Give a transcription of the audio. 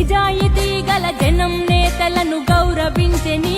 నిజాయితీ గల జనం నేతలను గౌరవించని